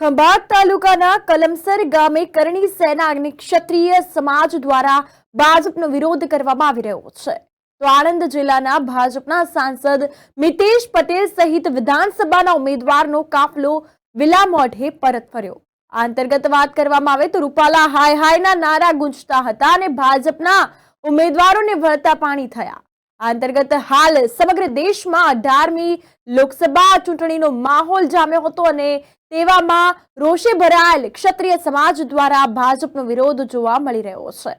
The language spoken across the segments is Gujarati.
ખંભાત તાલુકાના કલમસર ગામે કરણી સેના અને ક્ષત્રિય સમાજ દ્વારા ભાજપનો વિરોધ કરવામાં આવી રહ્યો છે. તો આણંદ જિલ્લાના ભાજપના સાંસદ મિતેશ પટેલ સહિત વિધાનસભાના ઉમેદવારનો કાફલો વિલા મોઢે પરત ફર્યો. આ અંતર્ગત વાત કરવામાં આવે તો રૂપાલા હાય હાયના નારા ગુંજતા હતા અને ભાજપના ઉમેદવારોને વળતા પાણી થયા. આ અંતર્ગત હાલ સમગ્ર દેશમાં અઢારમી લોકસભા ચૂંટણીનો માહોલ જામ્યો હતો અને તેવામાં રોષે ભરાયેલ ક્ષત્રિય સમાજ દ્વારા ભાજપનો વિરોધ જોવા મળી રહ્યો છે.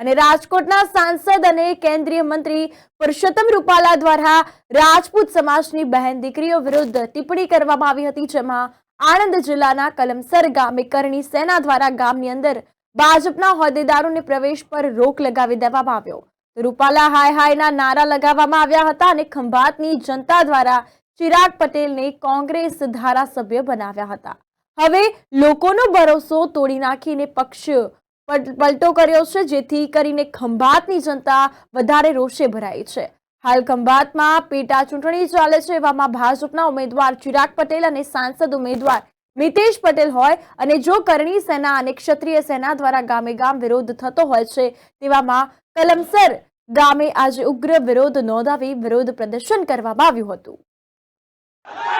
અને રાજકોટના સાંસદ અને કેન્દ્રીય મંત્રી પુરુષોત્તમ રૂપાલા દ્વારા રાજપૂત સમાજની બહેન દીકરીઓ વિરુદ્ધ ટિપ્પણી કરવામાં આવી હતી, જેમાં આણંદ જિલ્લાના કલમસર ગામે કરણી સેના દ્વારા ગામની અંદર ભાજપના હોદ્દેદારોને પ્રવેશ પર રોક લગાવી દેવામાં આવ્યો. રૂપાલા હાય હાયના નારા લગાવવામાં આવ્યા હતા અને ખંભાતની જનતા દ્વારા ચિરાગ પટેલને કોંગ્રેસ ધારાસભ્ય બનાવ્યા હતા. હવે લોકોનો ભરોસો તોડી નાખીને પક્ષ પલ- પલટો કર્યો છે, જેથી કરીને ખંભાતની જનતા વધારે રોષે ભરાઈ છે. હાલ ખંભાતમાં પેટા ચૂંટણી ચાલે છે, એવામાં ભાજપના ઉમેદવાર ચિરાગ પટેલ અને સાંસદ ઉમેદવાર મિતેશ પટેલ હોય અને જો કરણી સેના અને ક્ષત્રિય સેના દ્વારા ગામે ગામ વિરોધ થતો હોય છે, તેવામાં કલમસર ગામે આજે ઉગ્ર વિરોધ નોંધાવી વિરોધ પ્રદર્શન કરવામાં આવ્યું હતું. Yeah!